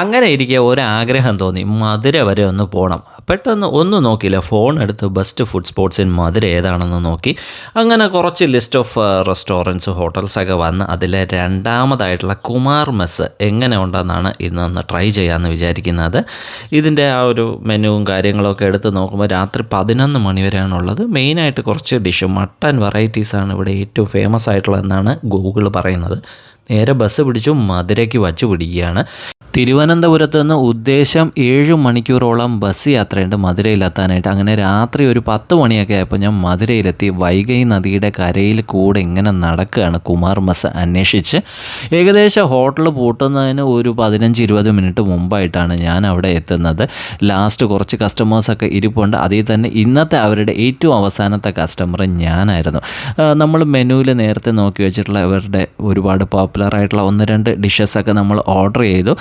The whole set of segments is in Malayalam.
അങ്ങനെ ഇരിക്കെ ഒരാഗ്രഹം തോന്നി. മധുര വരെ ഒന്ന് പോകണം പെട്ടെന്ന് ഒന്നും നോക്കിയില്ല. ഫോൺ എടുത്ത് best food spots in Madurai ഏതാണെന്ന് നോക്കി. അങ്ങനെ കുറച്ച് ലിസ്റ്റ് ഓഫ് റെസ്റ്റോറന്റ്സ് ഹോട്ടൽസൊക്കെ വന്ന് അതിലെ രണ്ടാമതായിട്ടുള്ള കുമാർ മെസ്സ് എങ്ങനെ ഉണ്ടെന്നാണ് ഇന്നൊന്ന് ട്രൈ ചെയ്യാമെന്ന് വിചാരിക്കുന്നത്. ഇതിന്റെ ആ ഒരു മെനുവും കാര്യങ്ങളൊക്കെ എടുത്ത് നോക്കുമ്പോൾ രാത്രി പതിനൊന്ന് മണി വരെയാണുള്ളത് മെയിനായിട്ട് കുറച്ച് ഡിഷ് മട്ടൻ വെറൈറ്റീസാണ് ഇവിടെ ഏറ്റവും ഫേമസ് ആയിട്ടുള്ളതെന്നാണ് ഗൂഗിൾ പറയുന്നത്. നേരെ ബസ് പിടിച്ചു മധുരയ്ക്ക് വച്ചു പിടിക്കുകയാണ്. തിരുവനന്തപുരത്ത് നിന്ന് ഉദ്ദേശം ഏഴ് മണിക്കൂറോളം ബസ് യാത്രയുണ്ട് മധുരയിലെത്താനായിട്ട്. അങ്ങനെ രാത്രി ഒരു പത്ത് മണിയൊക്കെ ആയപ്പോൾ ഞാൻ മധുരയിലെത്തി. വൈഗൈ നദിയുടെ കരയിൽ കൂടെ ഇങ്ങനെ നടക്കുകയാണ് കുമാർ മസ് അന്വേഷിച്ച്. ഏകദേശം ഹോട്ടൽ പൂട്ടുന്നതിന് ഒരു പതിനഞ്ച് ഇരുപത് മിനിറ്റ് മുമ്പായിട്ടാണ് ഞാൻ അവിടെ എത്തുന്നത്. ലാസ്റ്റ് കുറച്ച് കസ്റ്റമേഴ്സൊക്കെ ഇരിപ്പുണ്ട്. അതിൽ തന്നെ ഇന്നത്തെ അവരുടെ ഏറ്റവും അവസാനത്തെ കസ്റ്റമർ ഞാനായിരുന്നു. നമ്മൾ മെനുവിൽ നേരത്തെ നോക്കി വെച്ചിട്ടുള്ള അവരുടെ ഒരുപാട് പോപ്പുലറായിട്ടുള്ള ഒന്ന് രണ്ട് ഡിഷസൊക്കെ നമ്മൾ ഓർഡർ ചെയ്തു.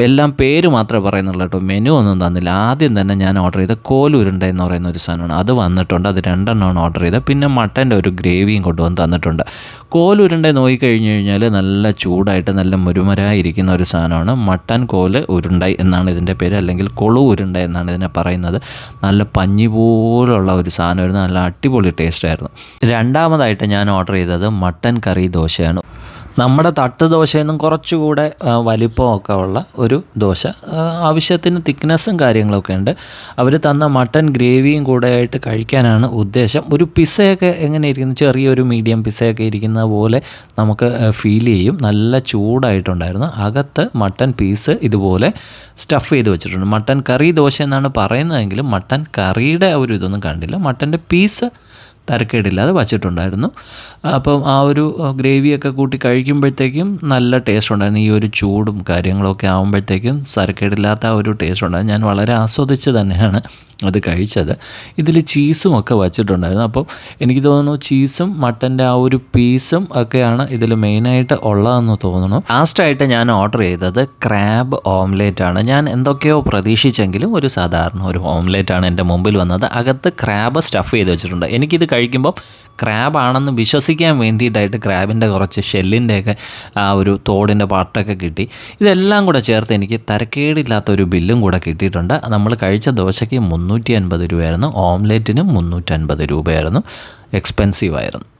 എല്ലാം പേര് മാത്രമേ പറയുന്നുള്ളൂ കേട്ടോ. മെനു ഒന്നും തന്നില്ല. ആദ്യം തന്നെ ഞാൻ ഓർഡർ ചെയ്ത കോലുരുണ്ട എന്ന് പറയുന്ന ഒരു സാധനമാണ്. അത് വന്നിട്ടുണ്ട്. അത് രണ്ടെണ്ണമാണ് ഓർഡർ ചെയ്തത്. പിന്നെ മട്ടന്റെ ഒരു ഗ്രേവിയും കൊണ്ടുവന്ന് തന്നിട്ടുണ്ട്. കോലുരുണ്ട നോക്കിക്കഴിഞ്ഞ് കഴിഞ്ഞാൽ നല്ല ചൂടായിട്ട് നല്ല മുരുമരായിരിക്കുന്ന ഒരു സാധനമാണ്. മട്ടൻ കോൽ ഉരുണ്ടായി എന്നാണ് ഇതിന്റെ പേര്. അല്ലെങ്കിൽ കൊളു ഉരുണ്ട എന്നാണ് ഇതിനെ പറയുന്നത്. നല്ല പഞ്ഞി പോലുള്ള ഒരു സാധനമായിരുന്നു. നല്ല അടിപൊളി ടേസ്റ്റായിരുന്നു രണ്ടാമതായിട്ട് ഞാൻ ഓർഡർ ചെയ്തത് മട്ടൻ കറി ദോശയാണ്. നമ്മുടെ തട്ട് ദോശയിൽ നിന്നും കുറച്ചുകൂടെ വലിപ്പമൊക്കെ ഉള്ള ഒരു ദോശ. ആവശ്യത്തിന് തിക്നെസ്സും കാര്യങ്ങളൊക്കെ ഉണ്ട്. അവർ തന്ന മട്ടൻ ഗ്രേവിയും കൂടെ ആയിട്ട് കഴിക്കാനാണ് ഉദ്ദേശം. ഒരു പിസയൊക്കെ എങ്ങനെ ഇരിക്കുന്നു ചെറിയൊരു മീഡിയം പിസയൊക്കെ ഇരിക്കുന്ന പോലെ നമുക്ക് ഫീൽ ചെയ്യും. നല്ല ചൂടായിട്ടുണ്ടായിരുന്നു. അകത്ത് മട്ടൻ പീസ് ഇതുപോലെ സ്റ്റഫ് ചെയ്ത് വെച്ചിട്ടുണ്ട്. മട്ടൻ കറി ദോശ എന്നാണ് പറയുന്നതെങ്കിലും മട്ടൻ കറിയുടെ ഒരു ഇതൊന്നും കണ്ടില്ല. മട്ടന്റെ പീസ് തരക്കേടില്ലാതെ വച്ചിട്ടുണ്ടായിരുന്നു. അപ്പം ആ ഒരു ഗ്രേവിയൊക്കെ കൂട്ടി കഴിക്കുമ്പോഴത്തേക്കും നല്ല ടേസ്റ്റ് ഉണ്ടായിരുന്നു. ഈ ഒരു ചൂടും കാര്യങ്ങളൊക്കെ ആകുമ്പോഴത്തേക്കും തരക്കേടില്ലാത്ത ആ ഒരു ടേസ്റ്റ് ഉണ്ടായിരുന്നു. ഞാൻ വളരെ ആസ്വദിച്ച് തന്നെയാണ് അത് കഴിച്ചത്. ഇതിൽ ചീസും ഒക്കെ വച്ചിട്ടുണ്ടായിരുന്നു. അപ്പം എനിക്ക് തോന്നുന്നു ചീസും മട്ടന്റെ ആ ഒരു പീസും ഒക്കെയാണ് ഇതിൽ മെയിനായിട്ട് ഉള്ളതെന്ന് തോന്നുന്നു. ലാസ്റ്റായിട്ട് ഞാൻ ഓർഡർ ചെയ്തത് ക്രാബ് ഓംലേറ്റ് ആണ്. ഞാൻ എന്തൊക്കെയോ പ്രതീക്ഷിച്ചെങ്കിലും ഒരു സാധാരണ ഒരു ഓംലേറ്റ് ആണ് എന്റെ മുമ്പിൽ വന്നത്. അകത്ത് ക്രാബ് സ്റ്റഫ് ചെയ്ത് വെച്ചിട്ടുണ്ട്. എനിക്കിത് കഴിക്കുമ്പോൾ ക്രാബാണെന്ന് വിശ്വസിക്കാൻ വേണ്ടിയിട്ടായിട്ട് ക്രാബിന്റെ കുറച്ച് ഷെല്ലിന്റെയൊക്കെ ആ ഒരു തോടിന്റെ പാട്ടൊക്കെ കിട്ടി. ഇതെല്ലാം കൂടെ ചേർത്ത് എനിക്ക് തരക്കേടില്ലാത്ത ഒരു ബില്ലും കൂടെ കിട്ടിയിട്ടുണ്ട്. നമ്മൾ കഴിച്ച ദോശയ്ക്ക് മുന്നൂറ്റി അൻപത് രൂപയായിരുന്നു ഓംലെറ്റിന് മുന്നൂറ്റൻപത് രൂപയായിരുന്നു എക്സ്പെൻസീവ് ആയിരുന്നു